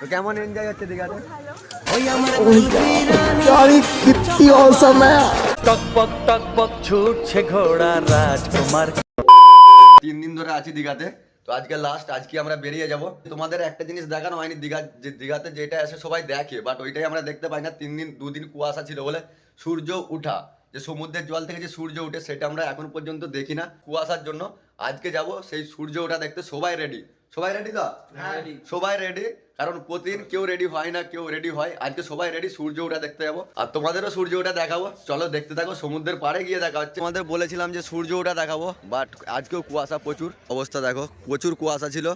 তো কেমন এনজয় হচ্ছে অসম টকপক টকপক ছুটছে ঘোড়া রাজকুমার তিন দিন ধরে আছি দীঘাতে। তো আজকে লাস্ট আজকে আমরা বেরিয়ে যাব। তোমাদের একটা জিনিস দেখানো হয়নি, দীঘা যে দীঘাতে যেটা আসে সবাই দেখে বাট ওইটাই আমরা দেখতে পাই না। তিন দিন দুদিন কুয়াশা ছিল বলে সূর্য উঠা, যে সমুদ্রের জল থেকে যে সূর্য উঠে, সেটা আমরা এখন পর্যন্ত দেখি না কুয়াশার জন্য। আজকে যাব সেই সূর্য ওঠা দেখতে সবাই রেডি সবাই রেডি তো? সবাই রেডি কারণ প্রতিদিন কেউ রেডি হয় না কেউ রেডি হয়। আজকে সবাই রেডি সূর্য ওঠা দেখতে যাব। আর তোমাদেরও সূর্য ওঠা দেখাবো। চলো দেখতে থাকো সমুদ্রের পাড়ে গিয়ে দেখা হচ্ছে। তোমাদের বলেছিলাম যে সূর্য ওঠা দেখাবো বাট আজকেও কুয়াশা প্রচুর। অবস্থা দেখো প্রচুর কুয়াশা ছিল।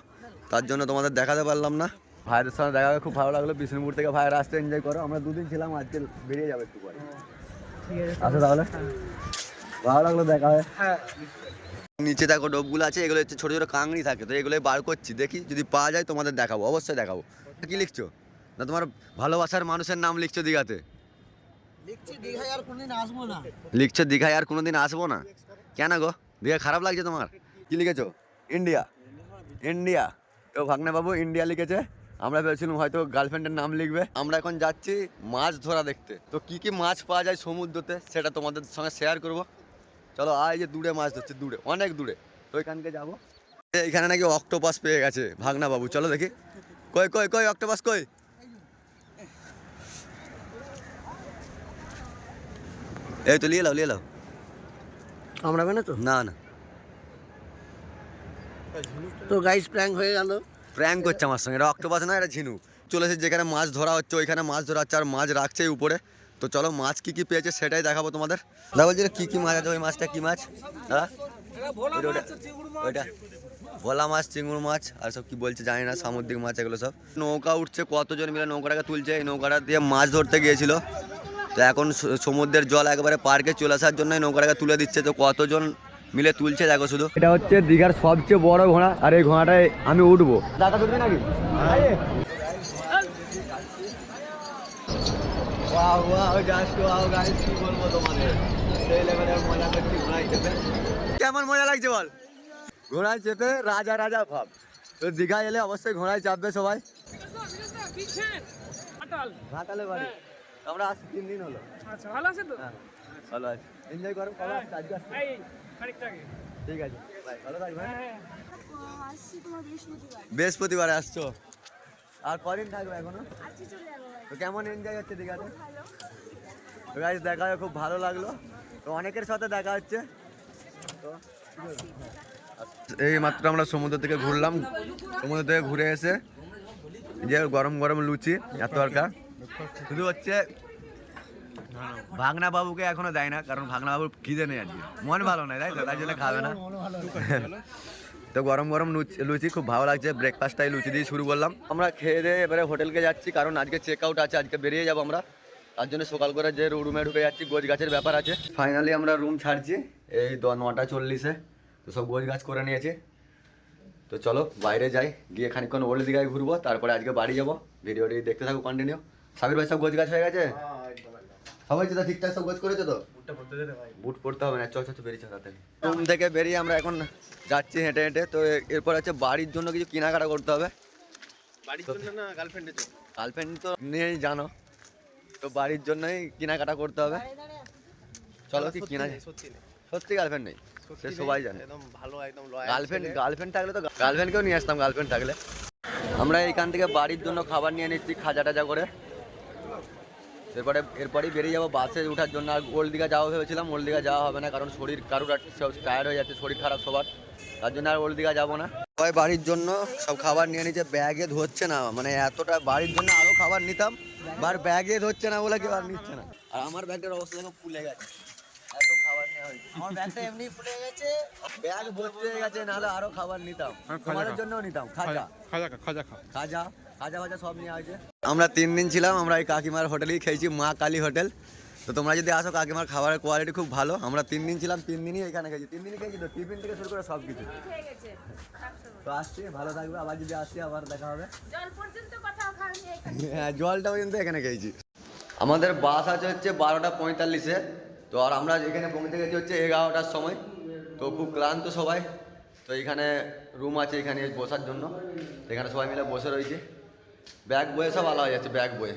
তার জন্য তোমাদের দেখাতে পারলাম না। ভাইয়ের সঙ্গে দেখা খুব ভালো লাগল। বিষ্ণুপুর থেকে ভাইয়ের আসতে এনজয় করো। আমরা দুদিন ছিলাম আজকে বেরিয়ে যাবে একটু পরে। আসো তাহলে। ভালো লাগল দেখা হয়। নিচে দেখো ডোবগুলো আছে এগুলো হচ্ছে ছোটো ছোটো কাংড়ি থাকে তো এগুলো বার করছি দেখি যদি পাওয়া যায় তোমাদের দেখাবো অবশ্যই দেখাবো। কি লিখছো? না তোমার ভালোবাসার মানুষের নাম লিখছো দীঘাতে? লিখছি দীঘায় আর কোনদিন আসব না। লিখছো দীঘায় আর কোনোদিন আসব না? কেন গো? দীঘা খারাপ লাগছে তোমার? কি লিখেছো? ইন্ডিয়া। ইন্ডিয়া। তো ভাগনা বাবু ইন্ডিয়া লিখেছে। আমরা ভেবেছিলাম হয়তো গার্লফ্রেন্ডের নাম লিখবে। আমরা এখন যাচ্ছি মাছ ধরা দেখতে। তো কি কি মাছ পাওয়া যায় সমুদ্রতে সেটা তোমাদের সঙ্গে শেয়ার করব। চলো আয় যে দূরে মাছ ধরছে দূরে অনেক দূরে। তো এখানকে যাব। এখানে নাকি অক্টোপাস পেয়ে গেছে ভাগনা বাবু চলো দেখি। কই কই কই অক্টোপাস কই? এই তো নিয়ে লাও নিয়ে লাও আমরা না তো? না না। তো গাইস প্র্যাঙ্ক হয়ে গেল। প্র্যাঙ্ক করছে আমার সঙ্গে এটা অক্টোপাস না এটা ঝিনুক। চলে এসেছে যেখানে মাছ ধরা হচ্ছে ওইখানে মাছ ধরা হচ্ছে আর মাছ রাখছে উপরে। তো চলো মাছ কি কি পেয়েছে সেটাই দেখাবো তোমাদের। দা বলছি কি কি মাছ আছে ওই মাছটা কি মাছ? হ্যাঁ ওইটা, ভোলা মাছ চিংড়ি মাছ আর সব কি বলছে জানি না সামুদ্রিক মাছ এগুলো সব। নৌকা উঠছে কতজন মিলে নৌকাটাকে তুলছে এই নৌকাটা দিয়ে মাছ ধরতে গিয়েছিল। তো এখন সমুদ্রের জল একবারে পার্কে চলে আসার জন্য নৌকাটাকে তুলে দিচ্ছে তো কতজন মিলে তুলছে দেখো শুধু। এটা হচ্ছে দীঘার সবচেয়ে বড় ঘোড়া আর এই ঘোড়াটায় আমি উঠবো। দাদা তুলবি নাকি? Wow wow just wow guys কি বলব তোমাদের? সেই লেভেলের মজা করছি ঘোড়ায় চেপে? কেমন মজা লাগছে বল? ঘোড়ায় চেপে রাজা রাজা ভাব। তো দীঘা এলে অবশ্যই ঘোড়ায় চাপবে সবাই। ঘাটালে বাড়ি। আমরা আজ তিন দিন হলো। আচ্ছা ভালো আছে তো? হ্যাঁ ভালো আছে। এনজয় করো কবে আসছে? আজকে আসছে? ঠিক আছে বাই ভালো থাকবে? হ্যাঁ বৃহস্পতিবার। বৃহস্পতিবারে আসছো? আর কদিন থাকবে এখনও। তো কেমন এনজয় হচ্ছে দীঘাতে? গাইজ দেখা হয়ে খুব ভালো লাগল। তো অনেকের সাথে দেখা হচ্ছে। তো এই মাত্র আমরা সমুদ্র থেকে ঘুরলাম। সমুদ্র থেকে ঘুরে এসে যে গরম গরম লুচি এত আরকা শুধু হচ্ছে ভাগনা বাবুকে এখনও দেয় না কারণ ভাগনা বাবুর খিদে নেই আজকে। মন ভালো নয় তাই তো? তাই জন্য খাবে না। তো গরম গরম লুচি খুব ভালো লাগছে ব্রেকফাস্টটাই লুচি দিয়ে শুরু করলাম। আমরা খেয়ে দিয়ে এবারে হোটেলকে যাচ্ছি, কারণ আজকে চেক আউট আছে, আজকে বেরিয়ে যাব আমরা। তার জন্য সকাল করে যে রুমে ঢুকে যাচ্ছি গোছ গাছের ব্যাপার আছে। ফাইনালি আমরা রুম ছাড়ছি, এই নটা চল্লিশে। তো সব গোছ গাছ করে নিয়েছি। তো চলো, বাইরে যাই, গিয়ে খানিকক্ষণ ওল্ড দিঘায় ঘুরবো, তারপরে আজকে বাড়ি যাব। ভিডিওটি দেখতে থাকো কন্টিনিউ সাবির ভাই সব গোছ গাছ? হয়ে। গেছে সবাই তো ঠিকঠাক সব গোছ করেছে তো? বুট পড়তে হবে না চ চ চ বেরিয়েছে তাড়াতাড়ি। রুম থেকে বেরিয়ে আমরা এখন যাচ্ছি হেঁটে হেঁটে। তো এরপর আছে বাড়ির জন্য কিছু কেনাকাটা করতে হবে। বাড়ির জন্য না গার্লফ্রেন্ডের জন্য? গার্লফ্রেন্ড তো নিয়েই জানো। তো বাড়ির জন্যই কেনাকাটা করতে হবে। চলো কি কেনা সত্যি সত্যি গার্লফ্রেন্ড নেই। সে সবাই জানে। একদম ভালো একদম গার্লফ্রেন্ড গার্লফ্রেন্ড থাকলে তো গার্লফ্রেন্ডকেও নিয়ে আসতাম গার্লফ্রেন্ড থাকলে। আমরা এইখান থেকে বাড়ির জন্য খাবার নিয়ে নিচ্ছি খাজা টাজা করে। এরপরে এরপরেই বেরিয়ে যাব বাসে ওঠার জন্য। আর ওল্ড দীঘা যাওয়া ভেবেছিলাম ওল্ড দীঘা যাওয়া হবে না কারণ শরীর কারুর টায়ার্ড হয়ে যাচ্ছে শরীর খারাপ সবার। তার জন্য আর ওল্ড দীঘা যাব না। সবাই বাড়ির জন্য সব খাবার নিয়ে নিচ্ছে ব্যাগে ধরছে না মানে এতটা বাড়ির জন্য আরও খাবার নিতাম বার ব্যাগে ধরছে না বলে কেউ আর নিচ্ছে না। আর আমার ব্যাগটার অবস্থা দেখো ফুলে গেছে এত খাবার নেওয়া হয়েছে। আমার ব্যাগটা এমনি ফুটে গেছে। ব্যাগ ভর্তি হয়ে গেছে নাহলে আরও খাবার নিতাম। খাজা খাজা। খাজা খাজা। খাজা ভাজা সব নিয়ে আছে আমরা তিন দিন ছিলাম আমরা এই কাকিমার হোটেলেই খেয়েছি মা কালী হোটেল। তো তোমরা যদি আসো কাকিমার খাবারের কোয়ালিটি খুব ভালো। আমরা তিন দিন ছিলাম তিন দিনই এখানে খেয়েছি। তিন দিনই খেয়েছি তো টিফিন থেকে শুরু করে সব কিছু। তো আসছি ভালো থাকবে। আবার যদি আসছি আবার দেখা হবে। জল পর্যন্ত কোথাও খাওনি এখানে। হ্যাঁ জলটাও কিন্তু এখানে খেয়েছি। আমাদের বাস আছে হচ্ছে বারোটা পঁয়তাল্লিশে। তো আর আমরা এখানে পৌঁছে গেছি হচ্ছে এগারোটার সময়। তো খুব ক্লান্ত সবাই। তো এখানে রুম আছে এখানে বসার জন্য। এখানে সবাই মিলে বসে রয়েছি। ব্যাগ বয়ে সব আলা হয়ে যাচ্ছে ব্যাগ বয়ে